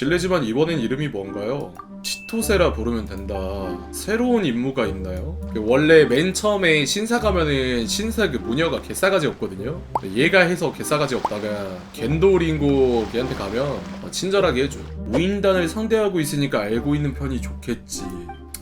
실례지만 이번엔 이름이 뭔가요? 치토세라 부르면 된다. 새로운 임무가 있나요? 그 원래 맨 처음에 신사 가면은 신사 그 무녀가 개싸가지 없거든요. 얘가 해서 개싸가지 없다가 겐도링고 걔한테 가면 어, 친절하게 해줘. 우인단을 상대하고 있으니까 알고 있는 편이 좋겠지.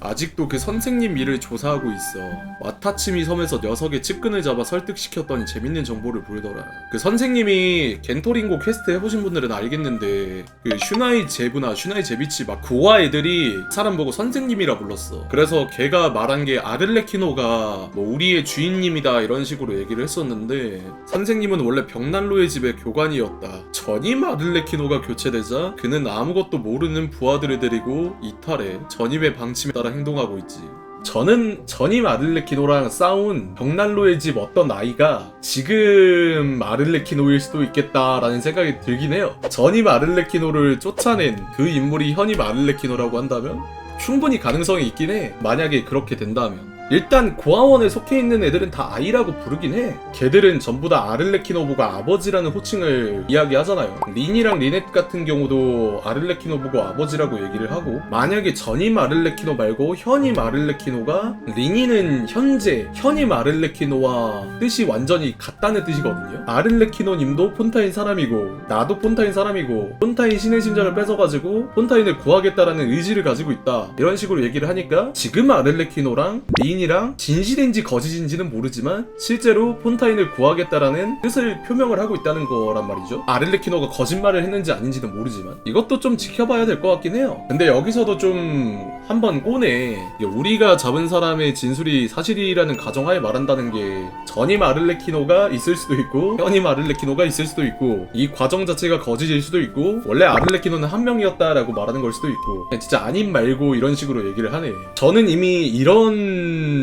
아직도 그 선생님 일을 조사하고 있어. 와타치미 섬에서 녀석의 측근을 잡아 설득시켰더니 재밌는 정보를 보이더라. 그 선생님이 겐토링고 퀘스트 해보신 분들은 알겠는데 그 슈나이 제부나 슈나이 제비치 막 고아 애들이 사람 보고 선생님이라 불렀어. 그래서 걔가 말한 게 아들레키노가 뭐 우리의 주인님이다 이런 식으로 얘기를 했었는데 선생님은 원래 벽난로의 집의 교관이었다. 전임 아들레키노가 교체되자 그는 아무것도 모르는 부하들을 데리고 이탈해 전임의 방침에 따라 행동하고 있지. 저는 전임 아들레키노랑 싸운 벽난로의 집 어떤 아이가 지금 아들레키노일 수도 있겠다라는 생각이 들긴 해요. 전임 아들레키노를 쫓아낸 그 인물이 현임 아들레키노라고 한다면 충분히 가능성이 있긴 해. 만약에 그렇게 된다면. 일단 고아원에 속해 있는 애들은 다 아이라고 부르긴 해. 걔들은 전부 다 아를레키노부가 아버지라는 호칭을 이야기하잖아요. 린이랑 리넷 같은 경우도 아를레키노부가 아버지라고 얘기를 하고 만약에 전임 아를레키노 말고 현임 아를레키노가 린이는 현재 현임 아를레키노와 뜻이 완전히 같다는 뜻이거든요. 아를레키노님도 폰타인 사람이고 나도 폰타인 사람이고 폰타인 신의 심장을 뺏어가지고 폰타인을 구하겠다라는 의지를 가지고 있다. 이런 식으로 얘기를 하니까 지금 아를레키노랑 린 이랑 진실인지 거짓인지는 모르지만 실제로 폰타인을 구하겠다라는 뜻을 표명을 하고 있다는 거란 말이죠. 아를레키노가 거짓말을 했는지 아닌지는 모르지만 이것도 좀 지켜봐야 될 것 같긴 해요. 근데 여기서도 좀 한번 꼬네. 우리가 잡은 사람의 진술이 사실이라는 가정하에 말한다는 게 전임 아를레키노가 있을 수도 있고 현임 아를레키노가 있을 수도 있고 이 과정 자체가 거짓일 수도 있고 원래 아를레키노는 한 명이었다라고 말하는 걸 수도 있고 진짜 아님 말고 이런 식으로 얘기를 하네. 저는 이미 이런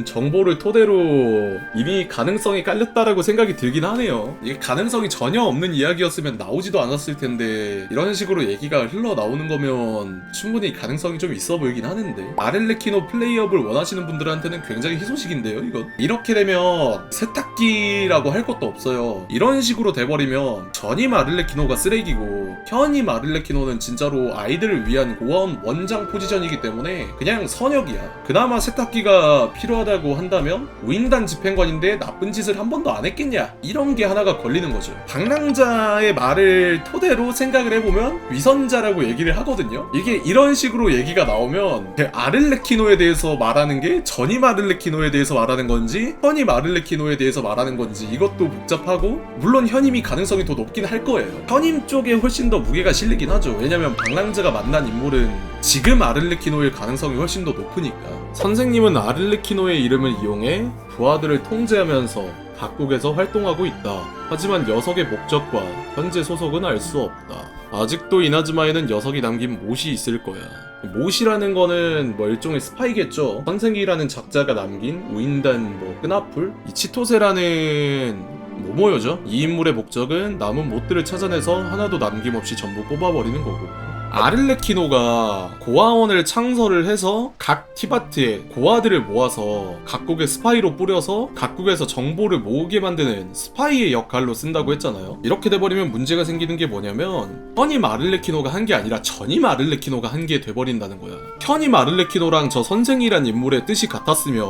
정보를 토대로 이미 가능성이 깔렸다라고 생각이 들긴 하네요. 이게 가능성이 전혀 없는 이야기였으면 나오지도 않았을 텐데 이런 식으로 얘기가 흘러 나오는 거면 충분히 가능성이 좀 있어 보이긴 하는데. 아렐레키노 플레이업을 원하시는 분들한테는 굉장히 희소식인데요 이건. 이렇게 되면 세탁기라고 할 것도 없어요. 이런 식으로 돼버리면 전임 아를레키노가 쓰레기고 현임 아를레키노는 진짜로 아이들을 위한 고아원 원장 포지션이기 때문에 그냥 선역이야. 그나마 세탁기가 필요 하다고 한다면 우인단 집행관인데 나쁜 짓을 한 번도 안 했겠냐? 이런 게 하나가 걸리는 거죠. 방랑자의 말을 토대로 생각을 해보면 위선자라고 얘기를 하거든요. 이게 이런 식으로 얘기가 나오면 그 아를레키노에 대해서 말하는 게 전임 아를레키노에 대해서 말하는 건지 현임 아를레키노에 대해서 말하는 건지 이것도 복잡하고 물론 현임이 가능성이 더 높긴 할 거예요. 현임 쪽에 훨씬 더 무게가 실리긴 하죠. 왜냐면 방랑자가 만난 인물은 지금 아를레키노일 가능성이 훨씬 더 높으니까 선생님은 아를레키노의 이름을 이용해 부하들을 통제하면서 각국에서 활동하고 있다. 하지만 녀석의 목적과 현재 소속은 알 수 없다. 아직도 이나즈마에는 녀석이 남긴 못이 있을 거야. 못이라는 거는 뭐 일종의 스파이겠죠. 선생이라는 작자가 남긴 우인단 뭐 끈앞풀? 이 치토세라는 모모요죠. 이 인물의 목적은 남은 못들을 찾아내서 하나도 남김없이 전부 뽑아버리는 거고. 아를레키노가 고아원을 창설을 해서 각 티바트에 고아들을 모아서 각국의 스파이로 뿌려서 각국에서 정보를 모으게 만드는 스파이의 역할로 쓴다고 했잖아요. 이렇게 돼버리면 문제가 생기는 게 뭐냐면 현임 아를레키노가 한 게 아니라 전임 아를레키노가 한 게 돼버린다는 거야. 현임 아를레키노랑 저 선생이란 인물의 뜻이 같았으면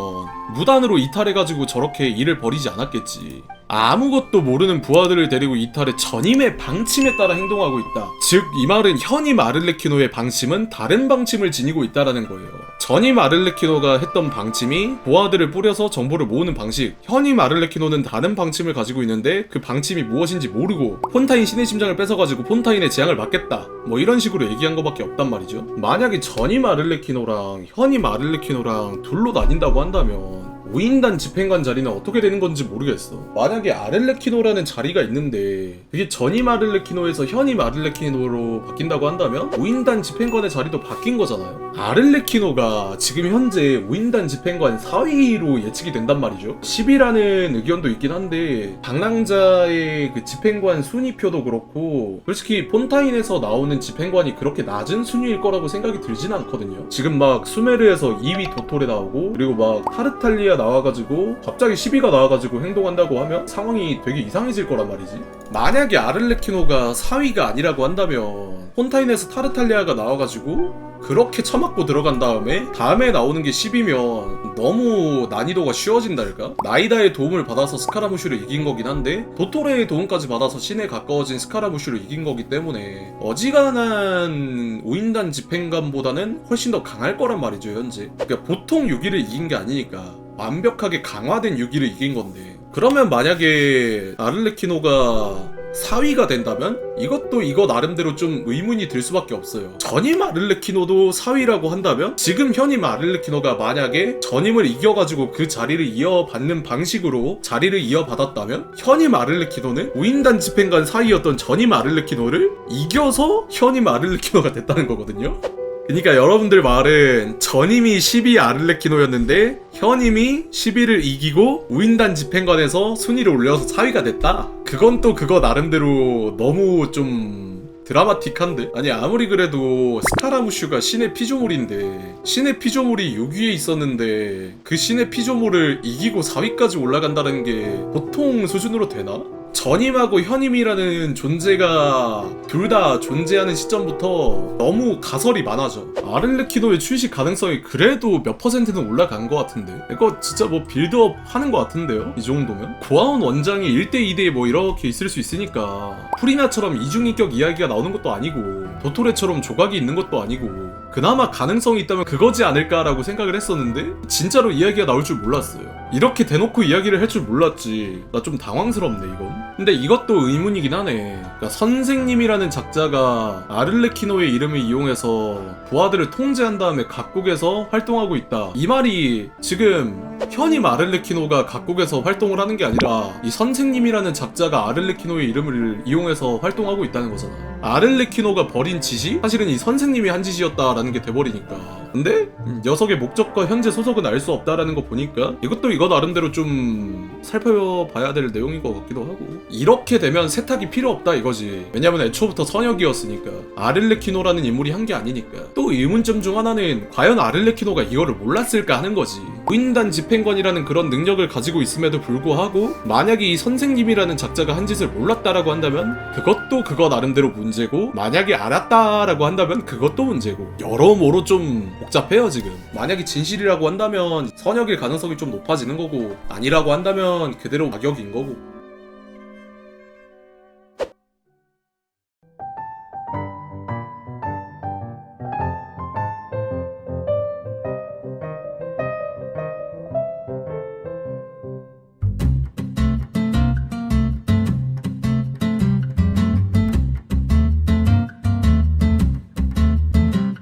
무단으로 이탈해가지고 저렇게 일을 벌이지 않았겠지. 아무것도 모르는 부하들을 데리고 이탈해 전임의 방침에 따라 행동하고 있다. 즉, 이 말은 현임 아를레키노의 방침은 다른 방침을 지니고 있다라는 거예요. 전임 아를레키노가 했던 방침이 부하들을 뿌려서 정보를 모으는 방식. 현임 아를레키노는 다른 방침을 가지고 있는데 그 방침이 무엇인지 모르고 폰타인 신의 심장을 뺏어가지고 폰타인의 재앙을 막겠다. 뭐 이런 식으로 얘기한 것밖에 없단 말이죠. 만약에 전임 아를레키노랑 현임 아를레키노랑 둘로 나뉜다고 한다면 우인단 집행관 자리는 어떻게 되는 건지 모르겠어. 만약에 아를레키노라는 자리가 있는데 그게 전임 아를레키노에서 현임 아를레키노로 바뀐다고 한다면 우인단 집행관의 자리도 바뀐 거잖아요. 아를레키노가 지금 현재 우인단 집행관 4위로 예측이 된단 말이죠. 10위라는 의견도 있긴 한데 방랑자의 그 집행관 순위표도 그렇고 솔직히 폰타인에서 나오는 집행관이 그렇게 낮은 순위일 거라고 생각이 들진 않거든요. 지금 막 수메르에서 2위 도톨에 나오고 그리고 막 타르탈리아 타르탈리아 나와가지고 갑자기 시비가 나와가지고 행동한다고 하면 상황이 되게 이상해질 거란 말이지. 만약에 아를레키노가 4위가 아니라고 한다면 폰타인에서 타르탈리아가 나와가지고 그렇게 처맞고 들어간 다음에 다음에 나오는 게 10이면 너무 난이도가 쉬워진달까? 나이다의 도움을 받아서 스카라무슈를 이긴 거긴 한데 도토레의 도움까지 받아서 신에 가까워진 스카라무슈를 이긴 거기 때문에 어지간한 오인단 집행관보다는 훨씬 더 강할 거란 말이죠 현재 그러니까 보통 6위를 이긴 게 아니니까 완벽하게 강화된 6위를 이긴 건데 그러면 만약에 아를레키노가 4위가 된다면 이것도 이거 나름대로 좀 의문이 들 수밖에 없어요. 전임 아를레키노도 4위라고 한다면 지금 현임 아를레키노가 만약에 전임을 이겨가지고 그 자리를 이어받는 방식으로 자리를 이어받았다면 현임 아를레키노는 우인단 집행관 사이였던 전임 아를레키노를 이겨서 현임 아를레키노가 됐다는 거거든요. 그러니까 여러분들 말은 전임이 12 아를레키노였는데 현임이 11을 이기고 우인단 집행관에서 순위를 올려서 4위가 됐다. 그건 또 그거 나름대로 너무 좀 드라마틱한데? 아니 아무리 그래도 스카라무슈가 신의 피조물인데 신의 피조물이 6위에 있었는데 그 신의 피조물을 이기고 4위까지 올라간다는 게 보통 수준으로 되나? 전임하고 현임이라는 존재가 둘 다 존재하는 시점부터 너무 가설이 많아져. 아를레키노의 출시 가능성이 그래도 몇 퍼센트는 올라간 것 같은데. 이거 진짜 뭐 빌드업 하는 것 같은데요? 이 정도면? 고아원 원장이 1대 2대 뭐 이렇게 있을 수 있으니까 프리나처럼 이중인격 이야기가 나오는 것도 아니고 도토레처럼 조각이 있는 것도 아니고 그나마 가능성이 있다면 그거지 않을까라고 생각을 했었는데 진짜로 이야기가 나올 줄 몰랐어요. 이렇게 대놓고 이야기를 할 줄 몰랐지. 나 좀 당황스럽네 이건. 근데 이것도 의문이긴 하네. 그러니까 선생님이라는 작자가 아를레키노의 이름을 이용해서 부하들을 통제한 다음에 각국에서 활동하고 있다. 이 말이 지금 현임 아를레키노가 각국에서 활동을 하는 게 아니라 이 선생님이라는 작자가 아를레키노의 이름을 이용해서 활동하고 있다는 거잖아. 아를레키노가 벌인 짓이 사실은 이 선생님이 한 짓이었다라는 게 돼버리니까. 근데 음, 녀석의 목적과 현재 소속은 알 수 없다라는 거 보니까 이것도 이거 나름대로 좀 살펴봐야 될 내용인 것 같기도 하고. 이렇게 되면 세탁이 필요 없다 이거지. 왜냐면 애초부터 선역이었으니까. 아를레키노라는 인물이 한 게 아니니까. 또 의문점 중 하나는 과연 아를레키노가 이거를 몰랐을까 하는 거지. 우인단 집행관이라는 그런 능력을 가지고 있음에도 불구하고 만약에 이 선생님이라는 작자가 한 짓을 몰랐다라고 한다면 그것도 그거 나름대로 문제고 만약에 알았다라고 한다면 그것도 문제고. 여러모로 좀 복잡해요 지금. 만약에 진실이라고 한다면 선역일 가능성이 좀 높아지는 거고 아니라고 한다면 그대로 악역인 거고